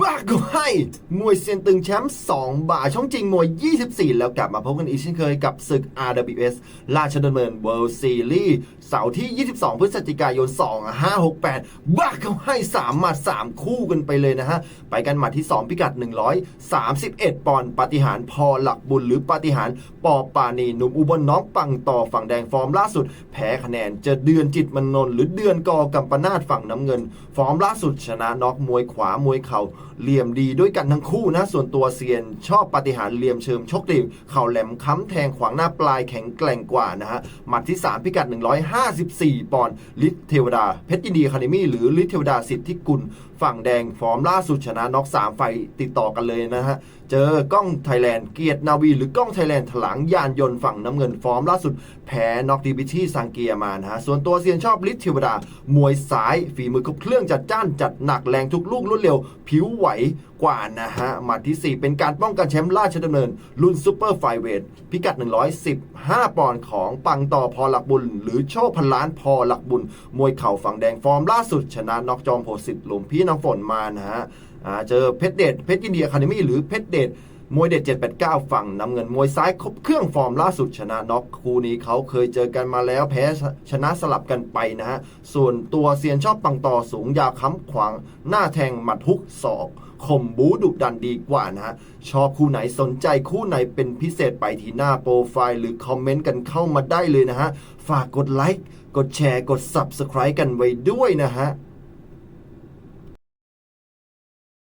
บ้าก็ให้มวยเซียนตึงแชมป์2บาทช่องจริงมวย 24 แล้วกลับมาพบกันอีกเช่นเคยกับศึก RWS ราชดำเนิน World Series เสาร์ที่ 22 พฤศจิกายน 2568บ้าก็ให้ 3 หมัด 3 คู่กันไปเลยนะฮะ ไปกันหมัดที่ 2 พิกัด 131 ปอนด์ปาฏิหารย์พอหลักบุญหรือปาฏิหารย์ปอปานีหนุ่มอุบลน้องปังต่อฝั่งแดงฟอร์มล่าสุด แพ้คะแนนจะเดือนจิตมนนหรือเดือนกอกัมปนาตฝั่งน้ำเงิน ฟอร์มล่าสุดชนะน็อกมวยขวามวยเข่า เหลี่ยมดีด้วยกันทั้งคู่นะ ส่วนตัวเซียนชอบปฏิหารเหลี่ยมเชิมชกดีเข่าแหลมค้ำแทงขวางหน้าปลายแข็งแกร่งกว่านะฮะหมัดที่ 3 พิกัด 154 ปอนด์ลิทเทวดา เพชรยินดีคาเดมี่หรือลิทเทวดาสิทธิกุลฝั่งแดงฟอร์มล่าสุดชนะน็อก3ไฟติดต่อกันเลยนะฮะ เจอกล้องไทยแลนด์เกียรตินาวี หรือกล้องไทยแลนด์ถลังยานยนต์ฝั่งน้ำเงินฟอร์มล่าสุดแพ้น็อกดีบิชี่ซังเกียมานะฮะ ส่วนตัวเซียนชอบลิทเทวดามวยซ้ายฝีมือครบเครื่องจัดจ้านจัดหนักแรงทุกลูกรวดเร็วผิวไหวกว่านะฮะมาทีสี่ 4 เป็นการป้องกันแชมป์ราชดำเนิน รุ่นซูเปอร์ไฟเวทพิกัด 115 ปอนด์ของปังต่อพอหลักบุญ หรือโชคพันล้านพอหลักบุญ มวยเข่าฝั่งแดงฟอร์มล่าสุด ชนะนอกจอมโพสิทธิ์หลวงพี่น้ำฝนมานะฮะเจอเพชรเดชเพชรยินดีอะคาเดมี่หรือเพชรเดช มวยเด็ด 789 ฝั่งน้ำเงินมวยซ้ายครบเครื่องฟอร์มล่าสุดชนะน็อกคู่นี้เขาเคยเจอกันมาแล้วแพ้ชนะสลับกันไปนะฮะ ส่วนตัวเซียนชอบปังต่อสูงยาวค้ำขวาง หน้าแทงหมัดฮุกศอกข่มบูดุดันดีกว่านะฮะ ชอบคู่ไหนสนใจคู่ไหนเป็นพิเศษไปที่หน้าโปรไฟล์หรือคอมเมนต์กันเข้ามาได้เลยนะฮะ ฝากกดไลค์กดแชร์กด Subscribe กันไว้ด้วยนะฮะ